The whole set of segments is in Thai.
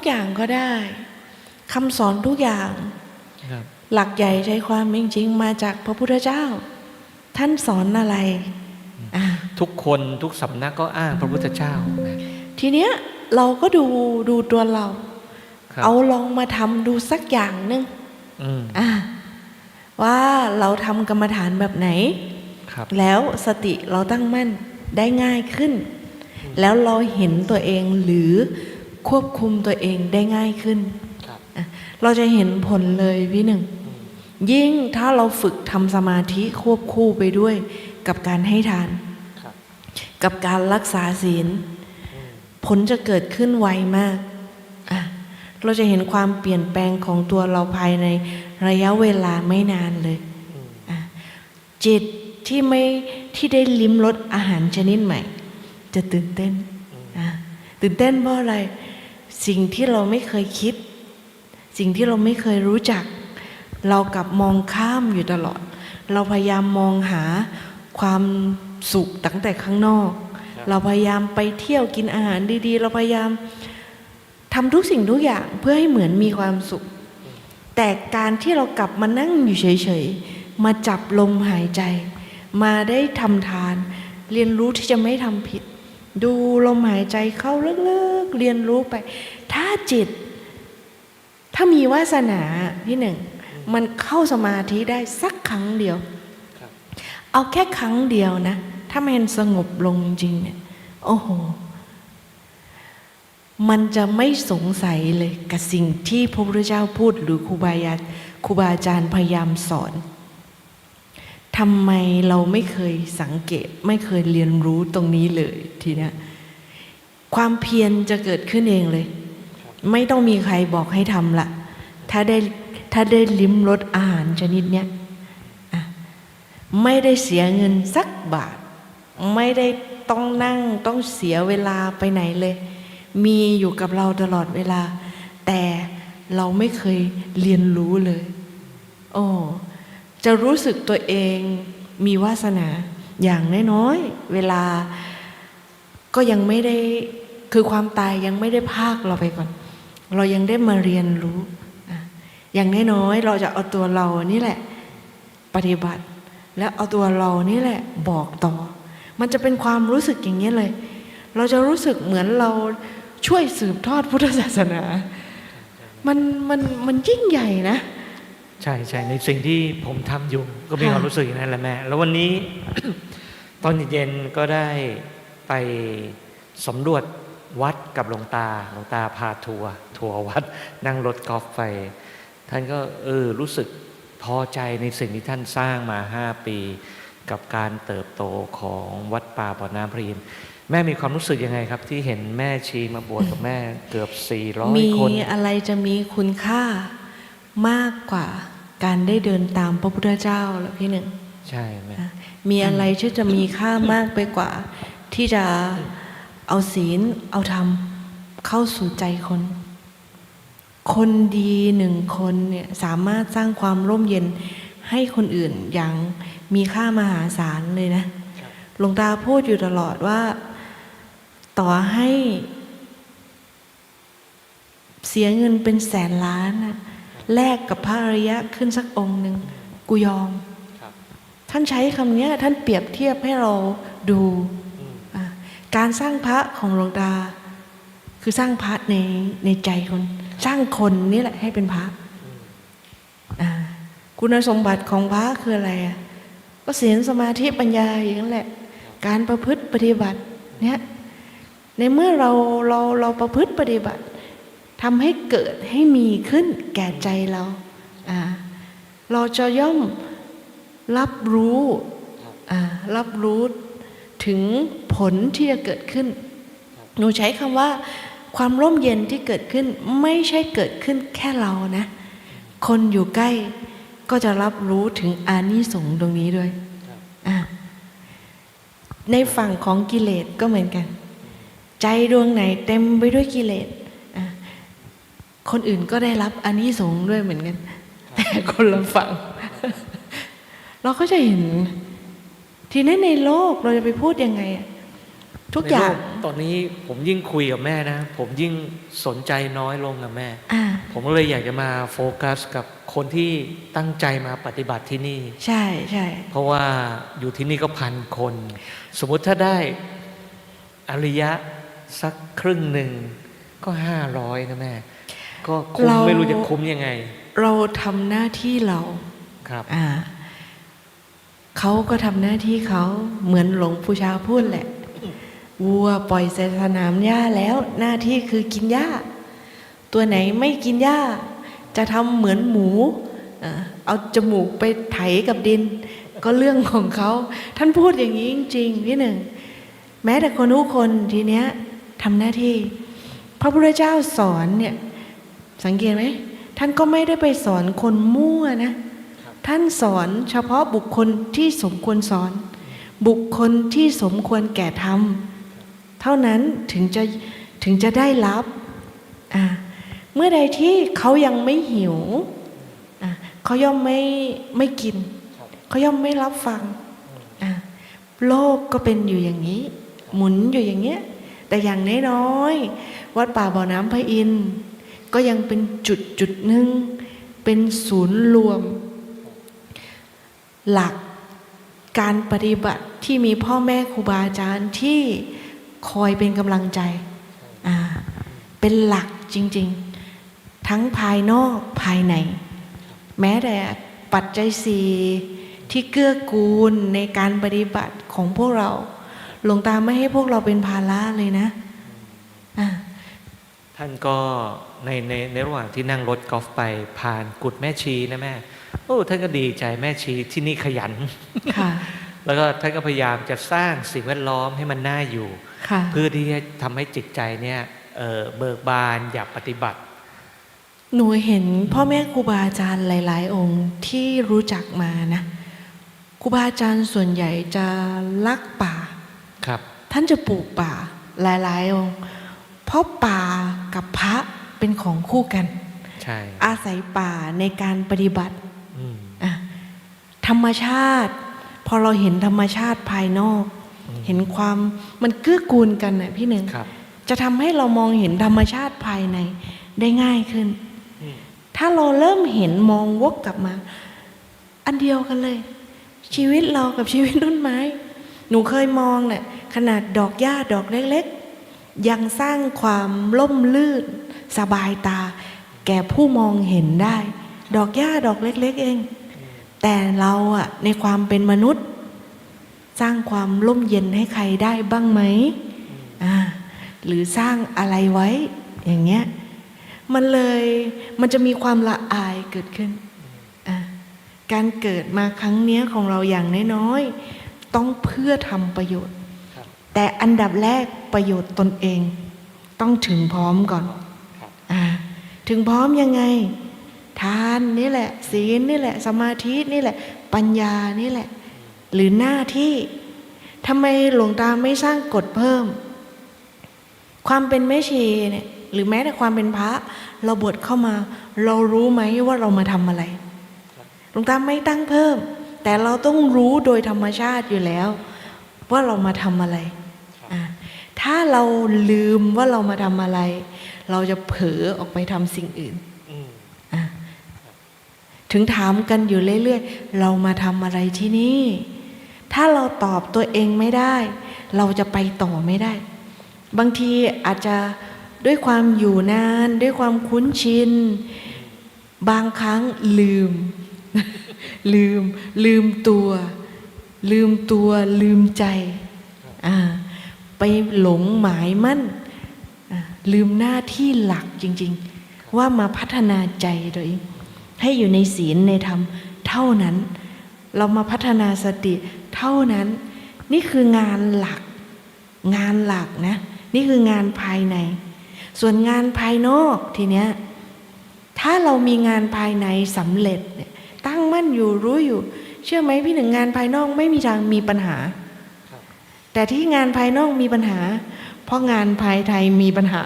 กอย่างก็ได้คำสอนทุกอย่างครับหลักใหญ่ใจความจริงๆมาจากพระพุทธเจ้า ท่านสอนอะไรอ่าทุกคนทุกสำนักก็อ้างพระพุทธเจ้านะทีเนี้ยเราก็ดูดูตัวเราครับเอาลองมาทำดูสักอย่างหนึงอืมอ่าว่าเราทำกรรมฐานแบบไหนครับแล้วสติเราตั้งมั่นได้ง่ายขึ้น แล้วเราเห็นตัวเองหรือ ควบคุมตัวเองได้ง่ายขึ้นครับอะเราจะเห็นผลเลยพี่หนึ่ง ยิ่งถ้าเราฝึกทำสมาธิควบคู่ไปด้วย กับการให้ทานครับกับการรักษาศีล ผลจะเกิดขึ้นไวมากอะเราจะเห็นความเปลี่ยนแปลงของตัวเราภายในระยะเวลาไม่นานเลยอะจิตที่ไม่ที่ได้ลิ้มรสอาหารชนิดใหม่ จะตื่นเต้นอะตื่นเต้นเพราะอะไร สิ่งที่เราไม่เคยคิด สิ่งที่เราไม่เคยรู้จัก เรากลับมองข้ามอยู่ตลอด เราพยายามมองหาความสุขตั้งแต่ข้างนอก เราพยายามไปเที่ยวกินอาหารดี ๆ เราพยายามทำทุกสิ่งทุกอย่างเพื่อให้เหมือนมีความสุข แต่การที่เรากลับมานั่งอยู่เฉยๆ มาจับลมหายใจ มาได้ทำทาน เรียนรู้ที่จะไม่ทำผิด ดูลมหายใจเข้าลึกๆเรียนรู้ไป ถ้าจิต ถ้ามีวาสนาพี่หนึ่ง มันเข้าสมาธิได้สักครั้งเดียวครับเอาแค่ครั้งเดียวนะ ถ้ามันสงบลงจริงเนี่ย โอ้โห มันจะไม่สงสัยเลยกับสิ่งที่พระพุทธเจ้าพูดหรือครูบาอาจารย์ครูบาอาจารย์พยายามสอน ทำไมเราไม่เคยสังเกตไม่เคยเรียนรู้ตรงนี้เลยทีเนี้ยความเพียรจะเกิดขึ้นเองเลย ไม่ต้องมีใครบอกให้ทำละถ้าได้ถ้าได้ลิ้มรสอาหารชนิดเนี้ยไม่ได้เสียเงินสักบาท ไม่ได้ต้องนั่งต้องเสียเวลาไปไหนเลย มีอยู่กับเราตลอดเวลา แต่เราไม่เคยเรียนรู้เลย โอ้ จะรู้สึกตัวเองมีวาสนาอย่างน้อยๆเวลาก็ยังไม่ได้คือความตายยังไม่ได้พากเราไปก่อน เรายังได้มาเรียนรู้ อย่างน้อยๆเราจะเอาตัวเรานี่แหละปฏิบัติ แล้วเอาตัวเรานี่แหละบอกต่อ มันจะเป็นความรู้สึกอย่างนี้เลย เราจะรู้สึกเหมือนเราช่วยสืบทอดพุทธศาสนา มันมันมันยิ่งใหญ่นะ ใช่ใช่ในสิ่งที่ผมทำอยู่ ก็มีความรู้สึกอย่างนั้นแหละแม่ แล้ววันนี้ ตอนเย็นก็ได้ไปสำรวจวัดกับหลวงตาหลวงตาพาทัวร์ทัวร์วัด นั่งรถกอล์ฟไปท่านก็เออรู้สึกพอใจในสิ่งที่ท่านสร้างมาห้าปี กับการเติบโตของวัดป่าบ่อน้ำพระอินแม่มีความรู้สึกยังไงครับ ที่เห็นแม่ชีมาบวชกับแม่เกือบมี400คนมีอะไรจะมีคุณค่า มากกว่าการได้เดินตามพระพุทธเจ้าแล้วพี่หนึ่งใช่แม่นะมีอะไรที่จะมีค่ามากไปกว่า ที่จะเอาศีลเอาธรรมเข้าสู่ใจคน คนดีหนึ่งคนเนี่ยสามารถสร้างความร่มเย็นให้คนอื่นอย่างมีค่ามหาศาลเลยนะหลวงตาพูดอยู่ตลอดว่า ต่อให้ เสียเงินเป็นแสนล้านน่ะ แลกกับพระอริยะขึ้นสักองค์หนึ่งกูยอมครับท่านใช้คำเนี้ยท่านเปรียบเทียบให้เราดูอะการสร้างพระของหลวงตา คือสร้างพระในในใจคน สร้างคนนี่แหละให้เป็นพระอ่าคุณสมบัติของพระคืออะไรอะก็ศีลสมาธิปัญญาอย่างนั้นแหละ การประพฤติปฏิบัติเนี่ยในเมื่อเราเราเราประพฤติปฏิบัติ ทำให้เกิดให้มีขึ้นแก่ใจเราเราจะย่อมรับรู้รับรู้ถึงผลที่จะเกิดขึ้น หนูใช้คำว่าความร่มเย็นที่เกิดขึ้นไม่ใช่เกิดขึ้นแค่เรานะ คนอยู่ใกล้ก็จะรับรู้ถึงอานิสงส์ตรงนี้ด้วย ในฝั่งของกิเลสก็เหมือนกัน ใจดวงไหนเต็มไปด้วยกิเลส คนอื่นก็ได้รับอานิสงส์ด้วยเหมือนกัน แต่คนละฝั่ง เราก็จะเห็น ทีนี้ในโลกเราจะไปพูดยังไงอะทุกอย่างในโลตอนนี้ผมยิ่งคุยกับแม่นะ ผมยิ่งสนใจน้อยลงกับแม่อ่าผมก็เลยอยากจะมาโฟกัสกับคนที่ตั้งใจมาปฏิบัติที่นี่ ใช่ใช่เพราะว่าอยู่ที่นี่ก็พันคน สมมุติถ้าได้อริยะสักครึ่งหนึ่งก็ห้าร้อยนะแม่ ก็คุ้มไม่รู้จะคุ้มยังไง เราทำหน้าที่เราครับ อ่าเขาก็ทำหน้าที่เขาเหมือนหลวงปู่ชาพูดแหละ วัวปล่อยใส่สนามหญ้าแล้วหน้าที่คือกินหญ้า ตัวไหนไม่กินหญ้า จะทำเหมือนหมูเอ่อเอาจมูกไปไถกับดิน ก็เรื่องของเขาท่านพูดอย่างนี้จริงๆพี่หนึ่ง แม้แต่คนทุกคนทีเนี้ยทำหน้าที่ พระพุทธเจ้าสอนเนี่ย สังเกตไหมท่านก็ไม่ได้ไปสอนคนมั่วนะท่านสอนเฉพาะบุคคลที่สมควรสอน บุคคลที่สมควรแก่ธรรมเท่านั้นถึงจะถึงจะได้รับอ่าเมื่อใดที่เขายังไม่หิวอ่าเขาย่อมไม่ไม่กิน เขาย่อมไม่รับฟังอ่าโลกก็เป็นอยู่อย่างนี้ หมุนอยู่อย่างเงี้ยแต่อย่างน้อยๆวัดป่าบ่อน้ำพระอินทร์ ก็ยังเป็นจุดจุดหนึ่งเป็นศูนย์รวม หลักการปฏิบัติที่มีพ่อแม่ครูบาอาจารย์ที่คอยเป็นกำลังใจเป็นหลักจริง ๆ ทั้งภายนอกภายใน แม้แต่ปัจจัยสี่ที่เกื้อกูลในการปฏิบัติของพวกเรา หลวงตาไม่ให้พวกเราเป็นภาระเลยนะ อ่า ท่านก็ในในในระหว่างที่นั่งรถกอล์ฟไปผ่านกุดแม่ชีนะแม่โอ้ท่านก็ดีใจแม่ชีที่นี่ขยันค่ะแล้วก็ท่านก็พยายามจะสร้างสิ่งแวดล้อมให้มันน่าอยู่ค่ะเพื่อที่จะทำให้จิตใจเนี่ยเอ่อเบิกบานอยากปฏิบัติ หนูเห็นพ่อแม่ครูบาอาจารย์หลาย ๆ องค์ที่รู้จักมานะครูบาอาจารย์ส่วนใหญ่จะรักป่าครับ ท่านจะปลูกป่าหลาย ๆ องค์เพราะป่า กับพระเป็นของคู่กัน ใช่ อาศัยป่าในการปฏิบัติอืมอะธรรมชาติ พอเราเห็นธรรมชาติภายนอกอืมเห็นความมันเกื้อกูลกันนะพี่หนึ่งครับจะทำให้เรามองเห็นธรรมชาติภายในได้ง่ายขึ้นอืมถ้าเราเริ่มเห็นมองวกกลับมา อันเดียวกันเลย ชีวิตเรากับชีวิตต้นไม้ หนูเคยมองเนี่ยขนาดดอกหญ้าดอกเล็กๆ ยังสร้างความล่มลื่น สบายตา แก่ผู้มองเห็นได้ ดอกหญ้าดอกเล็ก ๆ เอง แต่เราอะในความเป็นมนุษย์ สร้างความร่มเย็นให้ใครได้บ้างไหมอ่าหรือสร้างอะไรไว้อย่างเงี้ยมันเลยมันจะมีความละอายเกิดขึ้นอะการเกิดมาครั้งเนี้ยของเราอย่างน้อยๆต้องเพื่อทำประโยชน์ครับ แต่อันดับแรกประโยชน์ตนเอง ต้องถึงพร้อมก่อนครับอ่าถึงพร้อมยังไง ทานนี่แหละ ศีลนี่แหละ สมาธินี่แหละ ปัญญานี่แหละ หรือหน้าที่ทำไมหลวงตาไม่สร้างกฎเพิ่ม ความเป็นแม่ชีเนี่ยหรือแม้แต่ความเป็นพระ เราบวชเข้ามา เรารู้ไหมว่าเรามาทำอะไรหลวงตาไม่ตั้งเพิ่ม แต่เราต้องรู้โดยธรรมชาติอยู่แล้ว ว่าเรามาทำอะไรอะ ถ้าเราลืมว่าเรามาทำอะไร เราจะเผลอออกไปทำสิ่งอื่นอืมอะถึงถามกันอยู่เรื่อยๆ เรามาทำอะไรที่นี่ ถ้าเราตอบตัวเองไม่ได้ เราจะไปต่อไม่ได้ บางทีอาจจะด้วยความอยู่นาน ด้วยความคุ้นชิน บางครั้งลืม ลืม ลืมตัว ลืมตัว ลืมใจ อ่า ไปหลงหมายมั่น ลืมหน้าที่หลักจริง ๆ ว่ามาพัฒนาใจตัวเอง ให้อยู่ในศีลในธรรมเท่านั้น เรามาพัฒนาสติเท่านั้น นี่คืองานหลัก งานหลักนะ นี่คืองานภายใน ส่วนงานภายนอกทีเนี้ยถ้าเรามีงานภายในสำเร็จตั้งมั่นอยู่รู้อยู่ เชื่อไหมพี่หนึ่งงานภายนอกไม่มีทางมีปัญหา แต่ที่งานภายนอกมีปัญหา เพราะงานภายในมีปัญหา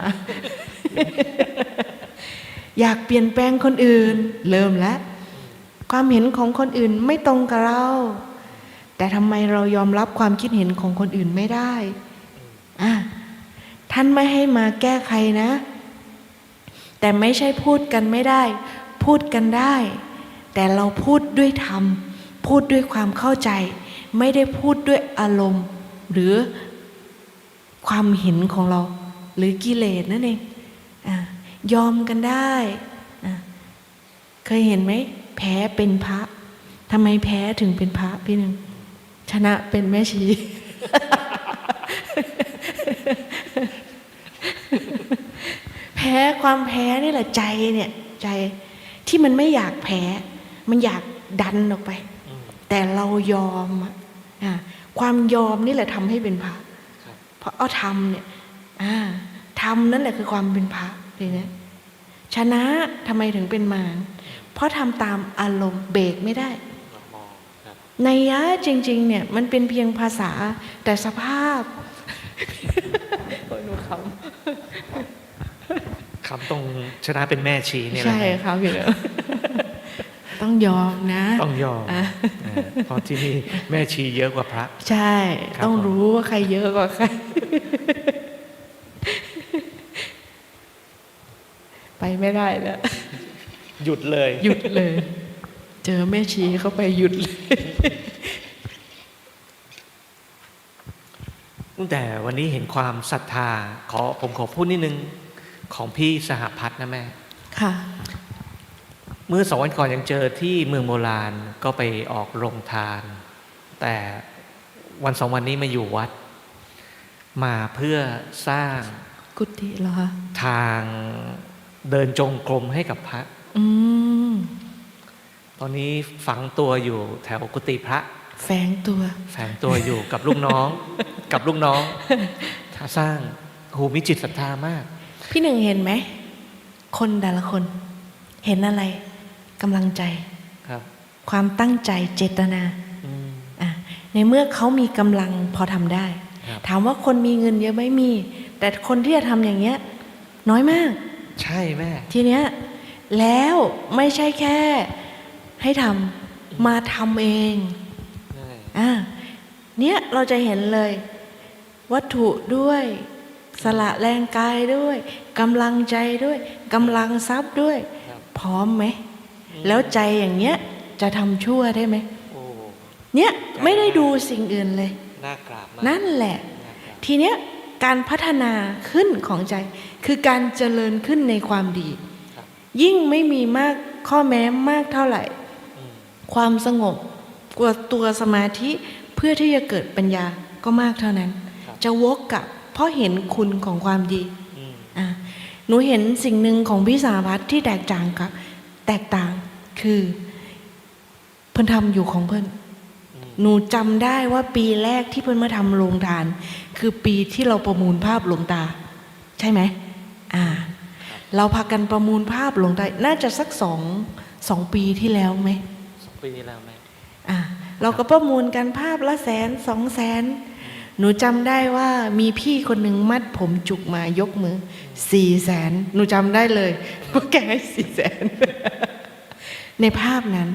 อยากเปลี่ยนแปลงคนอื่น เริ่มแล้วความเห็นของคนอื่นไม่ตรงกับเรา แต่ทำไมเรายอมรับความคิดเห็นของคนอื่นไม่ได้อะท่านไม่ให้มาแก้ใครนะ แต่ไม่ใช่พูดกันไม่ได้ พูดกันได้ แต่เราพูดด้วยธรรม พูดด้วยความเข้าใจ ไม่ได้พูดด้วยอารมณ์ หรือความเห็นของเรา หรือกิเลสนั่นเองอายอมกันได้อะเคยเห็นไหมแพ้เป็นพระทำไมแพ้ถึงเป็นพระพี่หนึ่งชนะเป็นแม่ชีแพ้ความแพ้นี่แหละใจเนี่ย ใจที่มันไม่อยากแพ้ มันอยากดันออกไปอืมแต่เรายอมอะอะ ความยอมนี่แหละทำให้เป็นพระครับเพราะเอาทำเนี่ยอ่าทำนั่นแหละคือความเป็นพระเลยนะชนะทำไมถึงเป็นมารเพราะทำตามอารมณ์เบรกไม่ได้มองครับในยยะจริง ๆ เนี่ยมันเป็นเพียงภาษาแต่สภาพโอ้ยหนูขคำตรงชนะเป็นแม่ชีำเนี่ยแหละใช่ครับพี่เหลือ ต้องยอมนะ ต้องยอมอะเออเพราะที่นี่แม่ชีเยอะกว่าพระ ใช่ครับต้องผมรู้ว่าใครเยอะกว่าใคร ไปไม่ได้แล้ว หยุดเลย หยุดเลย เจอแม่ชีเข้าไปหยุดเลยตั้งแต่วันนี้เห็นความศรัทธา ขอผมขอพูดนิดนึง ของพี่สหพัฒน์นะแม่ ค่ะ เมื่อสองวันก่อนยังเจอที่เมืองโบราณก็ไปออกโรงทาน แต่วันสองวันนี้มาอยู่วัด มาเพื่อสร้างกุฏิเหรอคะทางเดินจงกรมให้กับพระอืมตอนนี้ฝังตัวอยู่แถวกุฏิพระ แฝงตัว แฝงตัวอยู่กับลูกน้อง กับลูกน้องถ้าสร้างโหมีจิตศรัทธามาก พี่หนึ่งเห็นไหม คนแต่ละคน เห็นอะไร กำลังใจครับ ความตั้งใจเจตนาอืมอะในเมื่อเขามีกำลังพอทำได้ครับถามว่าคนมีเงินเยอะไหม่มี แต่คนที่จะทำอย่างเงี้ย น้อยมาก ใช่แม่ ทีเนี้ยแล้วไม่ใช่แค่ให้ทำมาทำเองใช่อะเนี่ยเราจะเห็นเลย วัตถุด้วยสละแรงกายด้วยกำลังใจด้วยกำลังทรัพย์ด้วยครับพร้อมไหม แล้วใจอย่างเงี้ยจะทำชั่วได้ไหมโอ้เนี่ยไม่ได้ดูสิ่งอื่นเลยน่ากราบมากนั่นแหละน่ากราบทีเนี้ยการพัฒนาขึ้นของใจ คือการเจริญขึ้นในความดีครับยิ่งไม่มีมากข้อแม้มากเท่าไหร่อืมความสงบกว่าตัวสมาธิเพื่อที่จะเกิดปัญญาก็มากเท่านั้นครับจะวกกลับเพราะเห็นคุณของความดีอืมอะหนูเห็นสิ่งหนึ่งของพี่สาพัฒน์ที่แตกต่างกับ แตกต่างคือ เพิ่นทำอยู่ของเพิ่นอืมหนูจำได้ว่าปีแรกที่เพิ่นมาทำโรงทาน คือปีที่เราประมูลภาพหลวงตา ใช่ไหมอ่า เราพากันประมูลภาพหลวงตา น่าจะสักสองสองปีที่แล้วไหมสองปีที่แล้วแม่อ่าเราก็ประมูลกันภาพละแสนสองแสน หนูจำได้ว่ามีพี่คนหนึ่งมัดผมจุกมายกมือสี่แสนหนูจำได้เลยว่าแกให้สี่แสนในภาพนั้น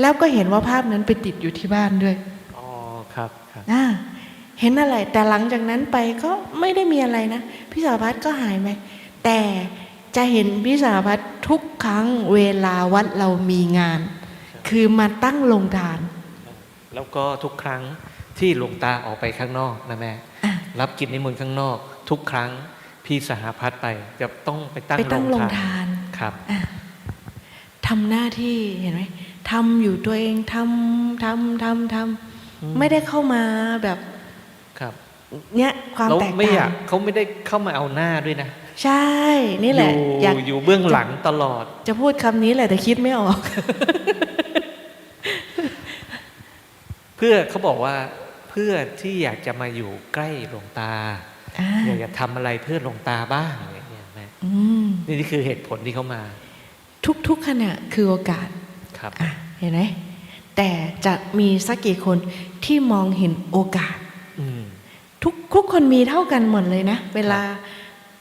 แล้วก็เห็นว่าภาพนั้นไปติดอยู่ที่บ้านด้วยอ๋อครับครับอ่าเห็นอะไร แต่หลังจากนั้นไปก็ไม่ได้มีอะไรนะ พี่สารพัดก็หายไปแต่จะเห็นพี่สารพัดทุกครั้งเวลาวัดเรามีงาน คือมาตั้งโรงทาน แล้วก็ทุกครั้ง ที่หลวงตาออกไปข้างนอกนะแม่อะรับกิจนิมนต์ข้างนอก ทุกครั้งพี่สหพัฒน์ไปจะต้องไปตั้งไปตั้งโรงทาทานนครับอะทำหน้าที่เห็นไหมทำอยู่ตัวเองทำทำทำทอืมำไม่ได้เข้ามาแบบครับเนี้ยความแล้วแตกไม่อยาต่ากงเขาไม่ได้เข้ามาเอาหน้าด้วยนะใช่ นี่แหละอยู่อยากอยู่เบื้องหลังตลอด จะพูดคำนี้แหละแต่คิดไม่ออก เพื่อเขาบอกว่าเพื่อที่อยากจะมาอยู่ใกล้หลวงตาอ่าอยากจะทำอะไรเพื่อหลวงตาบ้างอย่างเงี้ยแม่อืมนี่นี่คือเหตุผลที่เขามา ทุกๆขณะคือโอกาสครับอะเห็นไหมแต่จะมีสักกี่คนที่มองเห็นโอกาสอืมทุกทุกคนมีเท่ากันหมดเลยนะ เวลา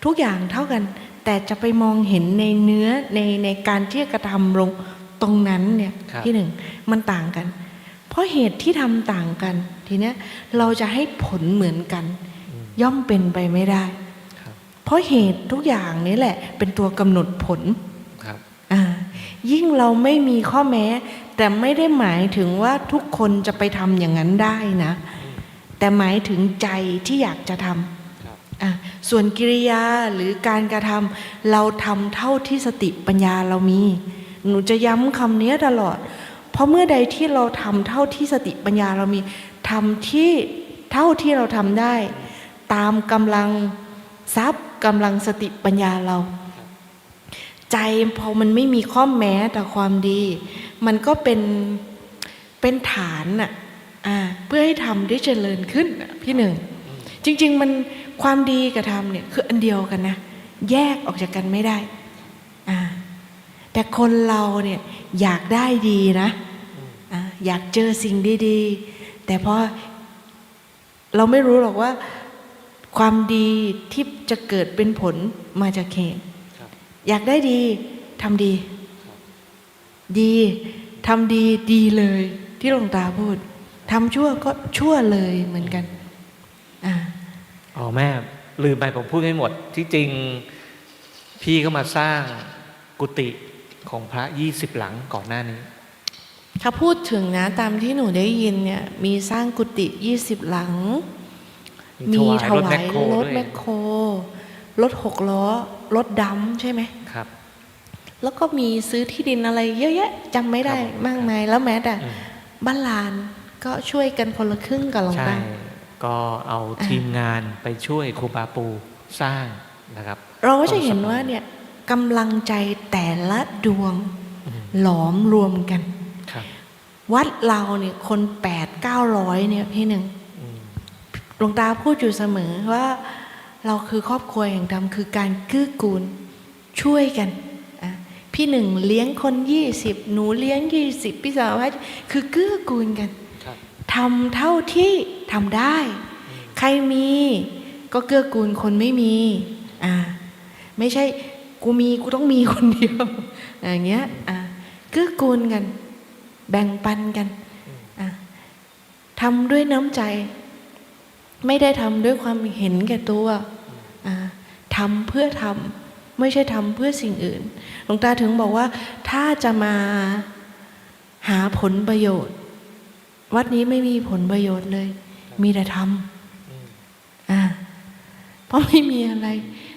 ทุกอย่างเท่ากัน แต่จะไปมองเห็นในเนื้อในในการที่จะกระทำลงตรงนั้นเนี่ยครับที่หนึ่งมันต่างกันเพ ราะเหตุที่ทำต่างกัน ทีเนี้ยเราจะให้ผลเหมือนกันอืมย่อมเป็นไปไม่ได้ครับเพราะเหตุทุกอย่างนี้แหละ เป็นตัวกำหนดผลครับอ่ายิ่งเราไม่มีข้อแม้ แต่ไม่ได้หมายถึงว่าทุกคนจะไปทำอย่างนั้นได้นะ แต่หมายถึงใจที่อยากจะทำครับอะส่วนกิริยาหรือการกระทำเราทำเท่าที่สติปัญญาเรามี หนูจะย้ำคำนี้ตลอด เพราะเมื่อใดที่เราทำเท่าที่สติปัญญาเรามีทำที่เท่าที่เราทำได้ ตามกำลังทรัพย์กำลังสติปัญญาเรา ใจพอมันไม่มีข้อแม้แต่ความดี มันก็เป็นเป็นฐานน่ะอ่าเพื่อให้ทำได้เจริญขึ้นพี่หนึ่ง จริง ๆ มันความดีกับธรรมเนี่ยคืออันเดียวกันนะ แยกออกจากกันไม่ได้อ่า แต่คนเราเนี่ยอยากได้ดีนะอ่าอยากเจอสิ่งดีๆ แต่พอเราไม่รู้หรอกว่าความดีที่จะเกิดเป็นผลมาจากเหตุครับอยากได้ดีทำดีครับดีทำดีดีเลย ที่หลวงตาพูดทำชั่วก็ชั่วเลยเหมือนกันอ่าอ๋อแม่ลืมไปผมพูดไม่หมด ที่จริงพี่ก็มาสร้างกุฏิ ของพระยี่สิบหลังก่อนหน้านี้ ถ้าพูดถึงนะตามที่หนูได้ยินเนี่ย มีสร้างกุฏิยี่สิบหลัง มีถวายโครด้ถวยแมคโครรถหกล้อรถดำใช่ไหมครับ แล้วก็มีซื้อที่ดินอะไรเยอะแยะจำไม่ได้ครับมากมายแล้วแม้แต่อืมบ้านลานก็ช่วยกันคนละครึ่งกับหลวงใช่ตาก็เอาอ่าทีมงานไปช่วยครูบาปูสร้างนะครับ เราก็จะเห็นว่าเนี่ย กำลังใจแต่ละดวงอืมหลอมรวมกันครับวัดเราเนี่ยคนแปดเก้าร้อยเนี่ยพี่หนึ่งอืมหลวงตาพูดอยู่เสมอว่าเราคือครอบครัวแห่งธรรมคือการกื้อกูลช่วยกันอะพี่หนึ่งเลี้ยงคนยี่สิบหนูเลี้ยงยี่สิบพี่สาวว่าคือเกื้อกูลกันครับทำเท่าที่ทำได้ ใครมีก็เกื้อกูลคนไม่มีอ่าไม่ใช่ กูมีกูต้องมีคนเดียวอย่างเงี้ยอ่าเกื้อกูลกัน แบ่งปันกันอะทำด้วยน้ำใจ ไม่ได้ทำด้วยความเห็นแก่ตัวอ่าทำเพื่อทำไม่ใช่ทำเพื่อสิ่งอื่นหลวงตาถึงบอกว่า ถ้าจะมาหาผลประโยชน์ วัดนี้ไม่มีผลประโยชน์เลย มีแต่ทำอ่าเพราะไม่มีอะไร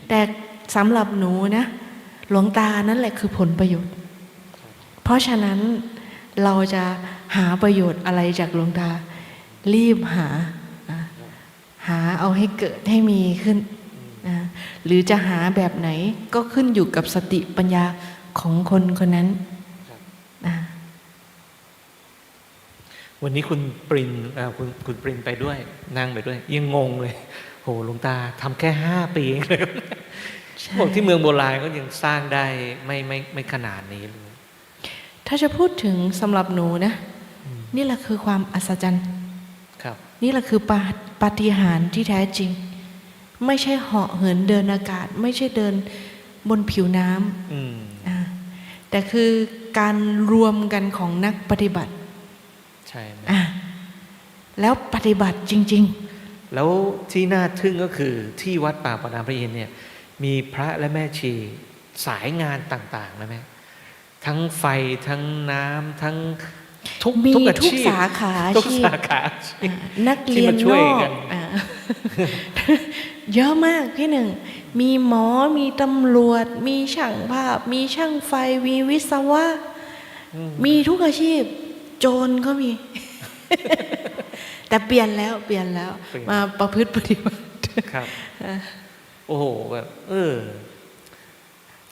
แต่ สำหรับหนูนะ หลวงตานั่นแหละคือผลประโยชน์ เพราะฉะนั้นเราจะหาประโยชน์อะไรจากหลวงตา รีบหา หาเอาให้เกิดให้มีขึ้น หรือจะหาแบบไหนก็ขึ้นอยู่กับสติปัญญาของคนคนนั้น วันนี้คุณปรินคุณคุณปรินไปด้วยนั่งไปด้วย ยังงงเลยโหหลวงตาทำแค่ห้าปีเองเลย ใช่บอกที่เมืองโบราณก็ยังสร้างได้ไม่ไม่ไม่ขนาดนี้เลยถ้าจะพูดถึงสำหรับหนูนะอืมนี่แหละคือความอัศจรรย์ครับ นี่แหละคือปาปาฏิหาริย์ที่แท้จริง ไม่ใช่เหาะเหินเดินอากาศ ไม่ใช่เดินบนผิวน้อืมำอ่าแต่คือการรวมกันของนักปฏิบัติ ใช่ไหมอะแล้วปฏิบัติจริงแล้วที่น่าทึ่งก็คือที่วัดป่าปนามพระอินทร์เนี่ย มีพระและแม่ชีสายงานต่างๆนะแม่ทั้งไฟทั้งน้ำทั้งทุกๆมีทุกอาทุกชีพสาขาอาทุกชีพสาขาอาชีพอะนักเรียนที่มาช่นวยอกักนอะเยอะมากพี่หนึ่ง มีหมอมีตำรวจ มีช่างภาพ มีช่างไฟมีวิศวะอืมมีทุกอาชีพ โจรก็มี แต่เปลี่ยนแล้วเปลี่ยนแล้วเปลี่ยนมาประพฤติปฏิบัติครับ โอ้โหแบบเออ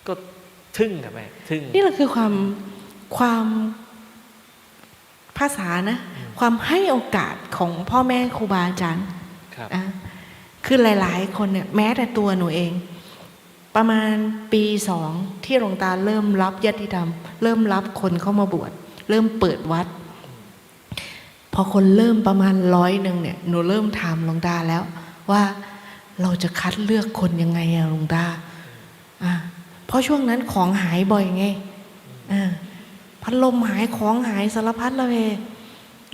ก็ทึ่งกับแม่ทึ่งนี่แหละคือความความภาษานะ ความให้โอกาสของพ่อแม่ครูบาอาจารย์ครับอะคือหลาย ๆ คนเนี่ยแม้แต่ตัวหนูเอง ประมาณปีสองที่หลวงตาเริ่มรับญาติธรรม เริ่มรับคนเข้ามาบวชเริ่มเปิดวัด พอคนเริ่มประมาณร้อยหนึ่งเนี่ยหนูเริ่มถามหลวงตาแล้วว่า เราจะคัดเลือกคนยังไงอะลวงตาอะเพราะช่วงนั้นของหายบ่อยไงอะพัดลมหายของหายสารพัดละเว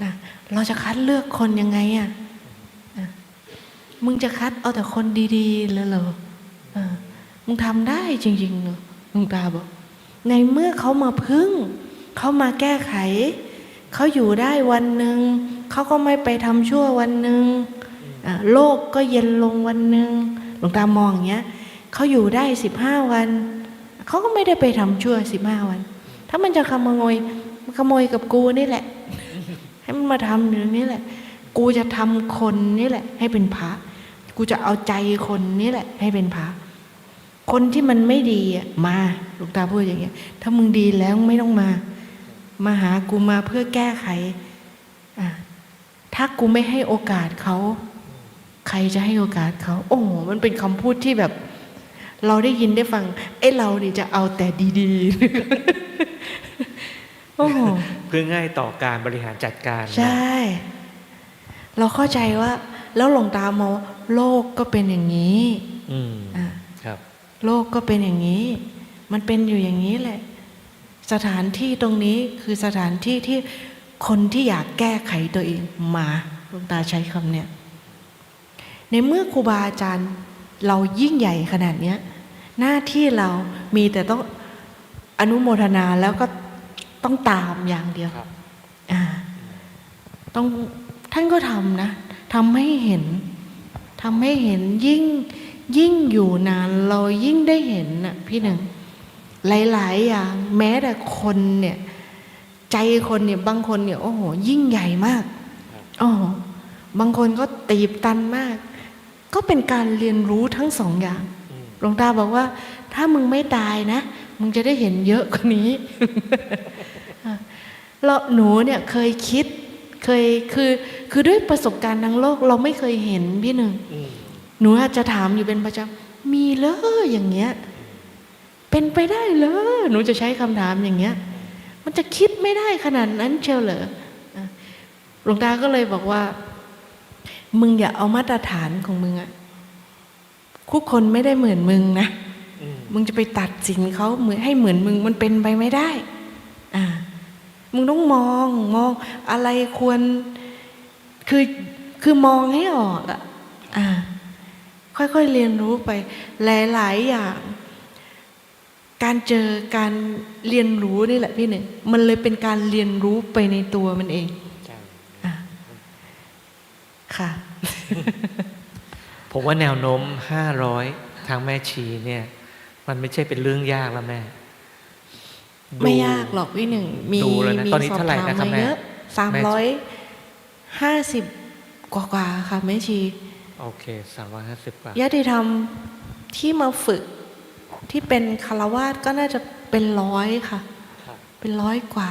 อะเราจะคัดเลือกคนยังไงอะอะมึงจะคัดเอาแต่คนดีๆเลยเหรออะมึงทำได้จริงๆเหรอหลวงตาบอก ในเมื่อเขามาพึ่ง เขามาแก้ไข เขาอยู่ได้วันหนึ่ง เขาก็ไม่ไปทำชั่ววันหนึ่ง โลกก็เย็นลงวันหนึ่งหลวงตามองอย่างเงี้ยเขาอยู่ได้สิบห้าวันเขาก็ไม่ได้ไปทำชั่วสิบห้าวัน ถ้ามันจะขโมยมันขโมยกับกูนี่แหละ ให้มันมาทำอย่างนี้แหละ กูจะทำคนนี่แหละ ให้เป็นพระ กูจะเอาใจคนนี่แหละ ให้เป็นพระ คนที่มันไม่ดีอะมาหลูกตาพูดอย่างเงี้ย ถ้ามึงดีแล้วไม่ต้องมา มาหากูมาเพื่อแก้ไขอะถ้ากูไม่ให้โอกาสเขา ใครจะให้โอกาสเขา โอ้โหมันเป็นคำพูดที่แบบ เราได้ยินได้ฟังไอ้เรานี่จะเอาแต่ดีๆโอ้โหเพื่อง่ายต่อการบริหารจัดการนะใช่ เราเข้าใจว่า แล้วหลวงตามองว่าโลกก็เป็นอย่างนี้ อืมอะครับ โลกก็เป็นอย่างนี้ มันเป็นอยู่อย่างนี้แหละ สถานที่ตรงนี้คือสถานที่ที่คนที่อยากแก้ไขตัวเองมาหลวงตาใช้คำเนี้ย ในเมื่อครูบาอาจารย์เรายิ่งใหญ่ขนาดเนี้ยหน้าที่เรามีแต่ต้องอนุโมทนาแล้วก็ต้องตามอย่างเดียวครับอ่าต้องท่านก็ทำนะทำให้เห็นทำให้เห็นยิ่งยิ่งอยู่นานเรายิ่งได้เห็นน่ะพี่หนึ่งหลาย ๆ อย่าง แม้แต่คนเนี่ย ใจคนเนี่ยบางคนเนี่ยโอ้โห ยิ่งใหญ่มากโอ้โหบางคนก็ตีบตันมาก ก็เป็นการเรียนรู้ทั้งสองอย่างอืมหลวงตาบอกว่า ถ้ามึงไม่ตายนะ มึงจะได้เห็นเยอะกว่านี้เราหนูเนี่ยเคยคิดเคยคือคือด้วยประสบการณ์ทางโลกเราไม่เคยเห็นพี่หนึ่งอืมหนูอาจจะถามอยู่เป็นประจำมีเลออย่างเงี้ยเป็นไปได้เหรอหนูจะใช้คำถามอย่างเงี้ย มันจะคิดไม่ได้ขนาดนั้นเชียวเหรออะหลวงตาก็เลยบอกว่า มึงอย่าเอามาตรฐานของมึงอะทุกคนไม่ได้เหมือนมึงนะอืมมึงจะไปตัดสินเขาเหมือนให้เหมือนมึงมันเป็นไปไม่ได้ อ่า มึงต้องมองมองอะไรควร คือคือมองให้ออกอะอ่า ค่อยๆเรียนรู้ไป หลายๆอย่าง การเจอการเรียนรู้นี่แหละพี่หนึ่ง มันเลยเป็นการเรียนรู้ไปในตัวมันเองใช่อะ ค่ะ ผมว่าแนวโน้มห้าร้อยทางแม่ชีเนี่ย มันไม่ใช่เป็นเรื่องยากแล้วแม่ดูไม่ยากหรอกพี่หนึ่ง มีดูแล้วนะมีตอนนี้สอบเท่าไหร่ถามนะครับมาแม่เยอะสามร้อยห้าสิบกว่าๆค่ะแม่ชี โอเคสามร้อยห้าสิบกว่าญาติธรรมที่มาฝึกที่เป็นคารวาสก็น่าจะเป็นร้อยค่ะครับเป็นร้อยกว่า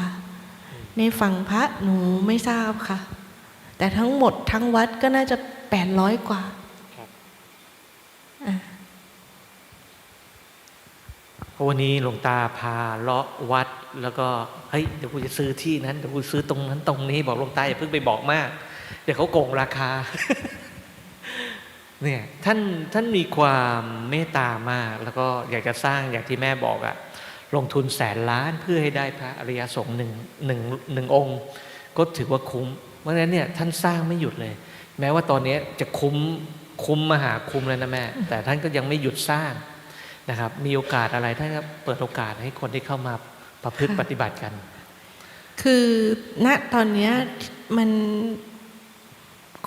ในฝั่งพระหนูไม่ทราบค่ะ แต่ทั้งหมดทั้งวัดก็น่าจะแปดร้อยกว่าครับอะเพราะวันนี้หลวงตาพาเลาะวัด แล้วก็เฮ้ยเดี๋ยวกูจะซื้อที่นั้นเดี๋ยวกูซื้อตรงนั้นตรงนี้บอกหลวงตาอย่าเพิ่งไปบอกมาก เดี๋ยวเขาโกงราคาเนี่ยท่านท่านมีความเมตตามาก แล้วก็อยากจะสร้างอย่างที่แม่บอกอะลงทุนแสนล้านเพื่อให้ได้พระอริยสงฆ์หนึ่งหนึ่งหนึ่งองค์ ก็ถือว่าคุ้ม เพราะฉะนั้นเนี่ยท่านสร้างไม่หยุดเลย แม้ว่าตอนนี้จะคุ้มคุ้มมหาคุ้มแล้วนะแม่ แต่ท่านก็ยังไม่หยุดสร้างนะครับ มีโอกาสอะไรท่านก็เปิดโอกาสให้คนที่เข้ามาประพฤติปฏิบัติกัน คือณตอนเนี้ยมัน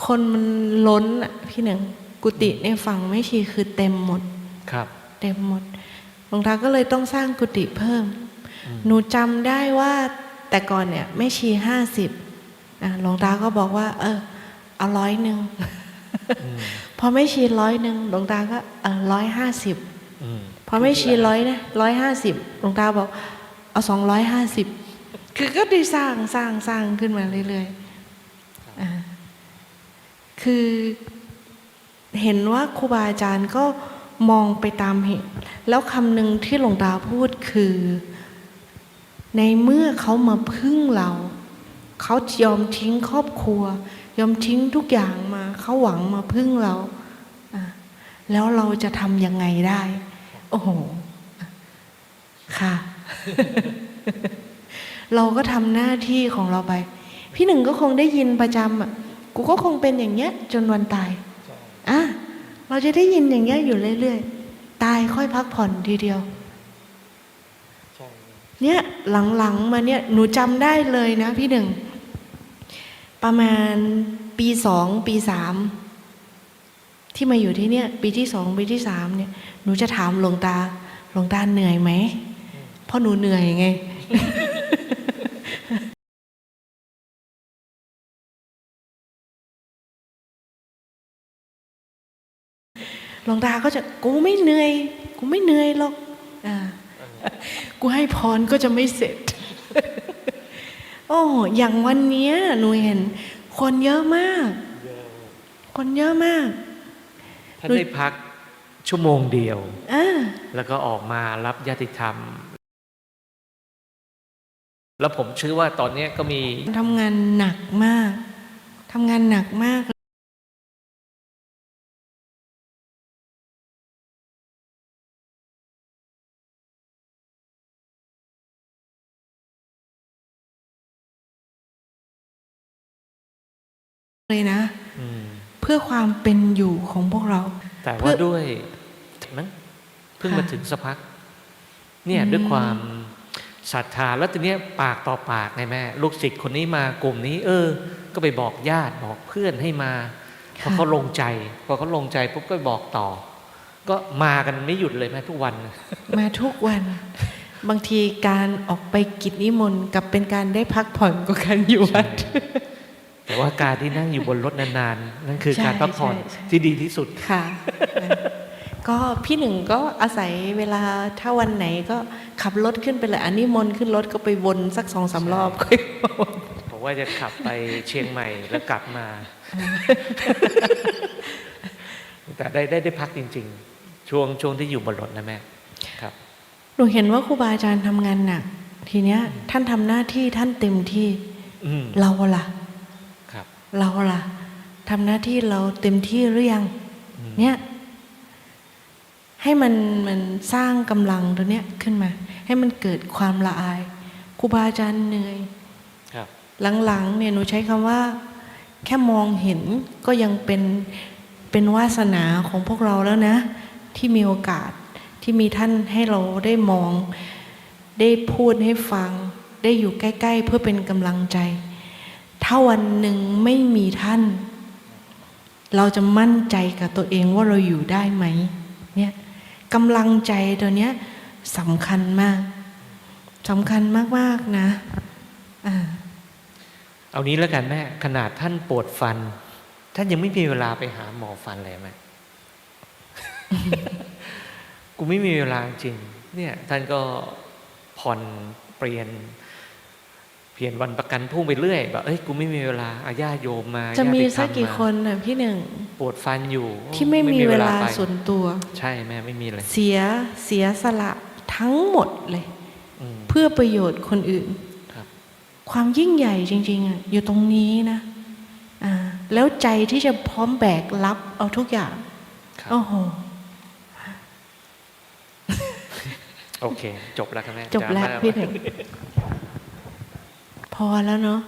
คนมันล้นอะพี่หนึ่งกุฏิในฝั่งไม่ชีคือเต็มหมดครับ เต็มหมดหลวงตาก็เลยต้องสร้างกุฏิเพิ่มอืมหนูจำได้ว่าแต่ก่อนเนี่ยไม่ชีห้าสิบ หลวงตาก็บอกว่า เออ เอาร้อยหนึ่งอืมพอไม่ชีร้อยหนึ่งหลวงตาก็เออร้อยห้าสิบอืมพอไม่ชีร้อยนะร้อยห้าสิบหลวงตาบอก เอาสองร้อยห้าสิบคือก็ได้สร้างสร้างสร้างขึ้นมาเรื่อยๆอ่าคือเห็นว่าครูบาอาจารย์ก็มองไปตามเหตุ แล้วคำหนึ่งที่หลวงตาพูดคือ ในเมื่อเขามาพึ่งเรา เขายอมทิ้งครอบครัว ยอมทิ้งทุกอย่างมา เขาหวังมาพึ่งเราแล้วเราจะทำยังไงได้ โอ้โห ค่ะ เราก็ทำหน้าที่ของเราไป พี่หนึ่งก็คงได้ยินประจำอะ กูก็คงเป็นอย่างเงี้ย จนวันตายอะเราจะได้ยินอย่างเงี้ยอยู่เรื่อยๆ ตายค่อยพักผ่อนทีเดียว เนี่ยหลังๆมาเนี่ย หนูจำได้เลยนะพี่หนึ่ง ประมาณปีสองปีสามที่มาอยู่ที่เนี่ย ปีที่สองปีที่สามเนี่ยหนูจะถามหลวงตาหลวงตาเหนื่อยไหมเพราะหนูเหนื่อยไงหลวงตาก็จะกูไม่เหนื่อย กูไม่เหนื่อยหรอกอ่ากูให้พรก็จะไม่เสร็จ โอ้อย่างวันเนี้ยหนูเห็น คนเยอะมาก คนเยอะมากท่านได้พักชั่วโมงเดียวอ่าแล้วก็ออกมารับญาติธรรม แล้วผมเชื่อว่าตอนเนี้ยก็มีทำงานหนักมากทำงานหนักมาก เลยนะอืมเพื่อความเป็นอยู่ของพวกเรา แต่เพื่ว่าอด้วยมั้งเพิ่งค่ะมาถึงสักพัก เนี่ยอืมด้วยความศรัทธาแล้วทีเนี้ยปากต่อปากไงแม่ลูกศิษย์คนนี้มากลุ่มนี้ เออ ก็ไปบอกญาติบอกเพื่อนให้มาพอเขาลงใจพอเขาลงใจปุ๊บก็บอกต่อ ก็มากันไม่หยุดเลยแม่ทุกวัน มาทุกวัน บางทีการออกไปกิจนิมนต์กับเป็นการได้พักผ่อนกว่าการอยู่วัด แต่ว่าการที่นั่งอยู่บนรถนานๆ นั่นคือใช่การพักผ่อนใช่ใช่ที่ดีที่สุดค่ะ ก็พี่หนึ่งก็อาศัยเวลาถ้าวันไหนก็ขับรถขึ้นไปเลยอันนี้มนต์ขึ้นรถก็ไปวนสักสองสามรอบค่อยมาวนผมว่าจะขับไปเชียงใหม่แล้วกลับมา แต่ได้ได้ได้พักจริง ๆ ช่วงช่วงที่อยู่บนรถนะแม่ครับหนูเห็นว่าครูบาอาจารย์ทำงานหนักทีเนี้ยท่านทำหน้าที่ท่านเต็มที่อืมเราล่ะครับ เราล่ะทำหน้าที่เราเต็มที่หรือยังอืมเนี่ยให้มันมันสร้างกำลังตัวเนี้ยขึ้นมา ให้มันเกิดความละอายครูบาอาจารย์เหนื่อยครับหลังๆเนี่ยหนูใช้คำว่า แค่มองเห็นก็ยังเป็นเป็นวาสนาของพวกเราแล้วนะ ที่มีโอกาสที่มีท่านให้เราได้มอง ได้พูดให้ฟัง ได้อยู่ใกล้ ๆ เพื่อเป็นกำลังใจ ถ้าวันหนึ่งไม่มีท่าน เราจะมั่นใจกับตัวเองว่าเราอยู่ได้ไหมเนี่ยกำลังใจตัวเนี้ยสำคัญมากสำคัญมาก ๆ นะอ่าเอานี้แล้วกันแม่ขนาดท่านปวดฟัน ท่านยังไม่มีเวลาไปหาหมอฟันเลยแม่กูไม่มีเวลาจริง เนี่ย ท่านก็ผ่อนเปลี่ยน เปลี่ยนวันประกันพรุ่งไปเรื่อยแบบเอ้ยกูไม่มีเวลาอาญาติโยมมาจะมีญาติธรสัรกกี่มาคนน่ะพี่หนึ่งปวดฟันอยู่ ที่ไม่มีเวลาไปส่วนตัว ใช่แม่ไม่มีเลยเสียเสียสละทั้งหมดเลยอืมเพื่อประโยชน์คนอื่นครับความยิ่งใหญ่จริงๆอะอยู่ตรงนี้นะอ่าแล้วใจที่จะพร้อมแบกรับเอาทุกอย่างครับโอ้โหโอเค จบแล้วครับแม่จบแล้วามาพี่หนึ่ง พอแล้วเนาะ